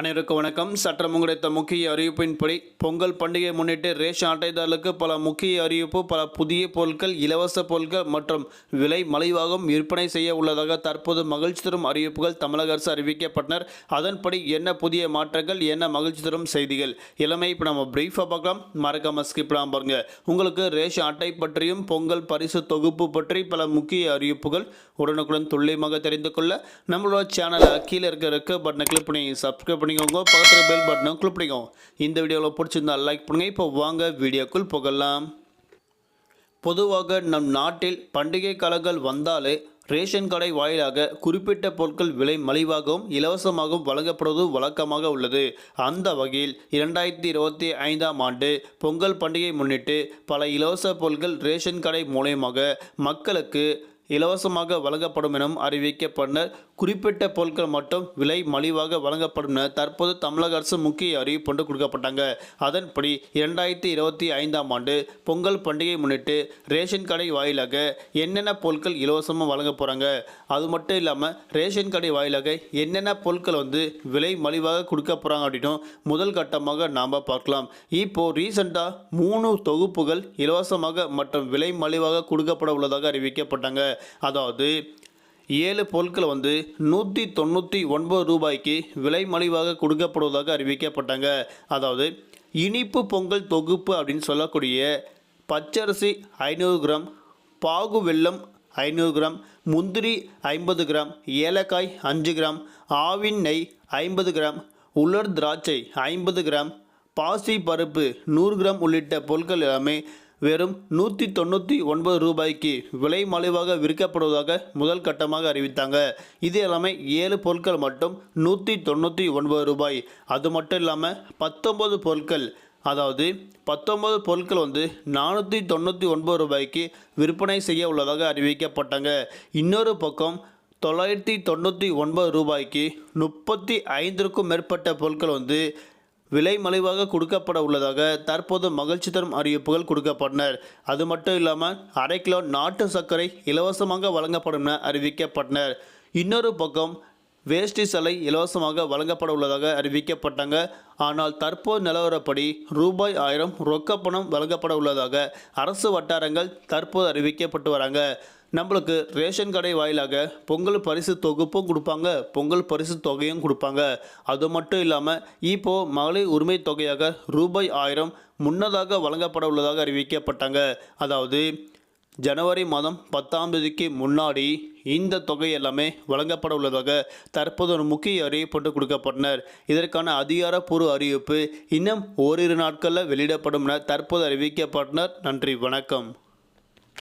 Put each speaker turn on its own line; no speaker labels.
அனைவருக்கும் வணக்கம். சற்றம் கிடைத்த முக்கிய அறிவிப்பின்படி பொங்கல் பண்டிகை முன்னிட்டு ரேஷன் அட்டைதாரர்களுக்கு பல முக்கிய அறிவிப்பு பல புதிய பொருட்கள் இலவச பொருட்கள் மற்றும் விலை மலிவாகவும் விற்பனை செய்ய உள்ளதாக தற்போது மகிழ்ச்சி தரும் அறிவிப்புகள் தமிழக அரசு அறிவிக்கப்பட்டனர். அதன்படி என்ன புதிய மாற்றங்கள் என்ன மகிழ்ச்சி தரும் செய்திகள் இளமை இப்போ நம்ம பிரீஃபாக பார்க்கலாம். மறக்காம ஸ்கிப் பண்ணாம பாருங்க. உங்களுக்கு ரேஷன் அட்டை பற்றியும் பொங்கல் பரிசு தொகுப்பு பற்றி பல முக்கிய அறிவிப்புகள் உடனுக்குடன் துல்லியமாக தெரிந்து கொள்ள நம்மளோட சேனலை கீழே இருக்க இருக்க பட்டனை கிளிக் பண்ணி சப்ஸ்கிரைப் பண்ணிக்கோங்க பக்கத்தில் பெல் பட்டனை கிளிக் பண்ணிக்கோங்க இந்த வீடியோவில் பிடிச்சிருந்தா லைக் பண்ணுங்கள் இப்போ வாங்க வீடியோக்குள் போகலாம். பொதுவாக நம் நாட்டில் பண்டிகை காலங்கள் வந்தாலே ரேஷன் கடை வாயிலாக குறிப்பிட்ட பொருட்கள் விலை மலிவாகவும் இலவசமாகவும் வழங்கப்படுவது வழக்கமாக உள்ளது. அந்த வகையில் இரண்டாயிரத்தி இருபத்தி ஐந்தாம் ஆண்டு பொங்கல் பண்டிகை முன்னிட்டு பல இலவச பொருட்கள் ரேஷன் கடை மூலயமாக மக்களுக்கு இலவசமாக வழங்கப்படும் எனவும் அறிவிக்கப்பட்ட குறிப்பிட்ட பொருட்கள் மட்டும் விலை மலிவாக வழங்கப்படும் என தற்போது தமிழக அரசு முக்கிய அறிவிப்பொன்று கொடுக்கப்பட்டாங்க. அதன்படி இரண்டாயிரத்தி இருபத்தி ஐந்தாம் ஆண்டு பொங்கல் பண்டிகை முன்னிட்டு ரேஷன் கடை வாயிலாக என்னென்ன பொருட்கள் இலவசமாக வழங்க போகிறாங்க அது மட்டும் இல்லாமல் ரேஷன் கடை வாயிலாக என்னென்ன பொருட்கள் வந்து விலை மலிவாக கொடுக்க போகிறாங்க அப்படின்னும் முதல் கட்டமாக நாம் பார்க்கலாம். இப்போ ரீசெண்டாக மூணு தொகுப்புகள் இலவசமாக மற்றும் விலை மலிவாக கொடுக்கப்பட உள்ளதாக அறிவிக்கப்பட்டாங்க. அதாவது ஏழு பொருட்களை வந்து நூற்றி தொண்ணூற்றி ஒன்பது ரூபாய்க்கு விலை மலிவாக கொடுக்கப்படுவதாக அறிவிக்கப்பட்டாங்க. அதாவது இனிப்பு பொங்கல் தொகுப்பு அப்படின்னு சொல்லக்கூடிய பச்சரிசி ஐநூறு கிராம் பாகு வெள்ளம் ஐநூறு கிராம் முந்திரி ஐம்பது கிராம் ஏலக்காய் அஞ்சு கிராம் ஆவின் நெய் ஐம்பது கிராம் உலர் திராட்சை ஐம்பது கிராம் பாசி பருப்பு நூறு கிராம் உள்ளிட்ட பொருட்கள் எல்லாமே வெறும் நூற்றி தொண்ணூற்றி ஒன்பது ரூபாய்க்கு விலை மலிவாக விற்கப்படுவதாக முதல் கட்டமாக அறிவித்தாங்க. இது எல்லாமே ஏழு பொருட்கள் மட்டும் நூற்றி தொண்ணூற்றி ஒன்பது ரூபாய். அது மட்டும் இல்லாமல் பத்தொம்பது பொருட்கள் அதாவது பத்தொன்பது பொருட்கள் வந்து நானூற்றி தொண்ணூற்றி ஒன்பது ரூபாய்க்கு விற்பனை செய்ய உள்ளதாக அறிவிக்கப்பட்டாங்க. இன்னொரு பக்கம் தொள்ளாயிரத்தி தொண்ணூற்றி ஒன்பது ரூபாய்க்கு முப்பத்தி ஐந்திற்கும் மேற்பட்ட பொருட்கள் வந்து விலை மலிவாக கொடுக்கப்பட உள்ளதாக தற்போது மகிழ்ச்சி தரும் அறிவிப்புகள் கொடுக்கப்பட்டனர் அது மட்டும் இல்லாமல் அரை கிலோ நாட்டு சர்க்கரை இலவசமாக வழங்கப்படும் என அறிவிக்கப்பட்டனர் இன்னொரு பக்கம் வேஷ்டி சலை இலவசமாக வழங்கப்பட உள்ளதாக அறிவிக்கப்பட்டாங்க. ஆனால் தற்போது நிலவரப்படி ரூபாய் ஆயிரம் ரொக்கப்பணம் வழங்கப்பட உள்ளதாக அரசு வட்டாரங்கள் தற்போது அறிவிக்கப்பட்டு வராங்க. நம்மளுக்கு ரேஷன் கடை வாயிலாக பொங்கல் பரிசு தொகுப்பும் கொடுப்பாங்க பொங்கல் பரிசு தொகையும் கொடுப்பாங்க. அது மட்டும் இல்லாமல் இப்போ மகளிர் உரிமை தொகையாக ரூபாய் ஆயிரம் முன்னதாக வழங்கப்பட உள்ளதாக அறிவிக்கப்பட்டாங்க. அதாவது ஜனவரி மாதம் பத்தாம் தேதிக்கு முன்னாடி இந்த தொகை எல்லாமே வழங்கப்பட உள்ளதாக தற்போது ஒரு முக்கிய அறிவிப்பட்டு கொடுக்கப்பட்டனர். இதற்கான அதிகாரப்பூர்வ அறிவிப்பு இன்னும் ஓரிரு நாட்களில் வெளியிடப்படும் என தற்போது அறிவிக்கப்பட்டனர். நன்றி வணக்கம்.